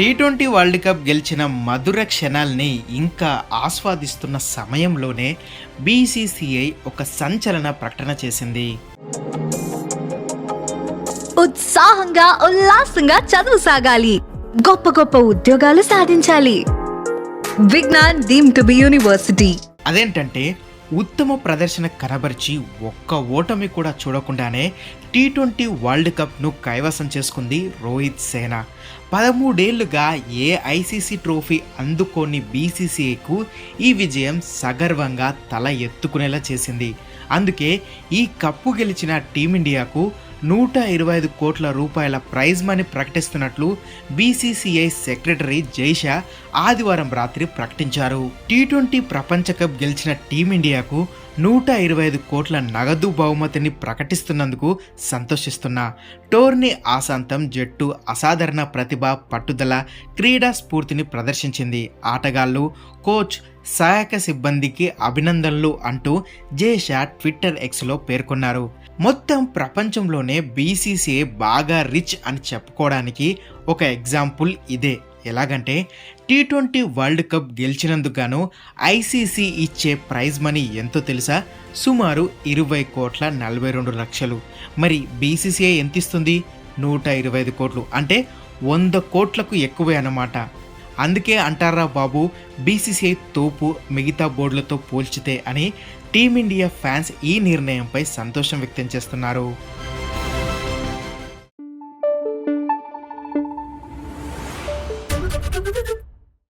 Tea twenty world cup గెలిచిన మధుర క్షణాల్ని ఇంకా ఆస్వాదిస్తున్న సమయంలోనే బీసీసీఐ ఒక సంచలన ప్రకటన చేసింది. ఉత్సాహంగా ఉల్లాసంగా చదువు సాగాలి. గొప్ప గొప్ప ఉద్యోగాలు సాధించాలి. Vignan deem to be university. అదేంటంటే ఉత్తమ ప్రదర్శన కనబరిచి ఒక్క ఓటమి కూడా చూడకుండానే టీ ట్వంటీ వరల్డ్ కప్ను కైవసం చేసుకుంది రోహిత్ సేనా. పదమూడేళ్ళుగా ఏ ఐసీసీ ట్రోఫీ అందుకోని బీసీసీఐకు ఈ విజయం సగర్వంగా తల ఎత్తుకునేలా చేసింది. అందుకే ఈ కప్పు గెలిచిన టీమిండియాకు నూట ఇరవై ఐదు కోట్ల రూపాయల ప్రైజ్ మనీ ప్రకటిస్తున్నట్లు బీసీసీఐ సెక్రటరీ జైషా ఆదివారం రాత్రి ప్రకటించారు. టీ ట్వంటీ ప్రపంచ కప్ గెలిచిన టీమిండియాకు నూట ఇరవై ఐదు కోట్ల నగదు బహుమతిని ప్రకటిస్తున్నందుకు సంతోషిస్తున్నా. టోర్నీ ఆశాంతం జట్టు అసాధారణ ప్రతిభ పట్టుదల క్రీడా స్ఫూర్తిని ప్రదర్శించింది. ఆటగాళ్ళు కోచ్ సహాయక సిబ్బందికి అభినందనలు అంటూ జేషా ట్విట్టర్ ఎక్స్లో పేర్కొన్నారు. మొత్తం ప్రపంచంలోనే బీసీసీఐ బాగా రిచ్ అని చెప్పుకోవడానికి ఒక ఎగ్జాంపుల్ ఇదే. ఎలాగంటే టీ ట్వంటీ వరల్డ్ కప్ గెలిచినందుకు ఐసీసీ ఇచ్చే ప్రైజ్ మనీ ఎంతో తెలుసా? సుమారు ఇరవై కోట్ల నలభై రెండు లక్షలు. మరి బీసీసీఐ ఎంత ఇస్తుంది నూట ఇరవై ఐదు కోట్లు. అంటే వంద కోట్లకు ఎక్కువే అన్నమాట. అందుకే అంటారా బాబు బీసీసీఐ తోపు మిగతా బోర్డులతో పోల్చితే అని టీమిండియా ఫ్యాన్స్ ఈ నిర్ణయంపై సంతోషం వ్యక్తం చేస్తున్నారు.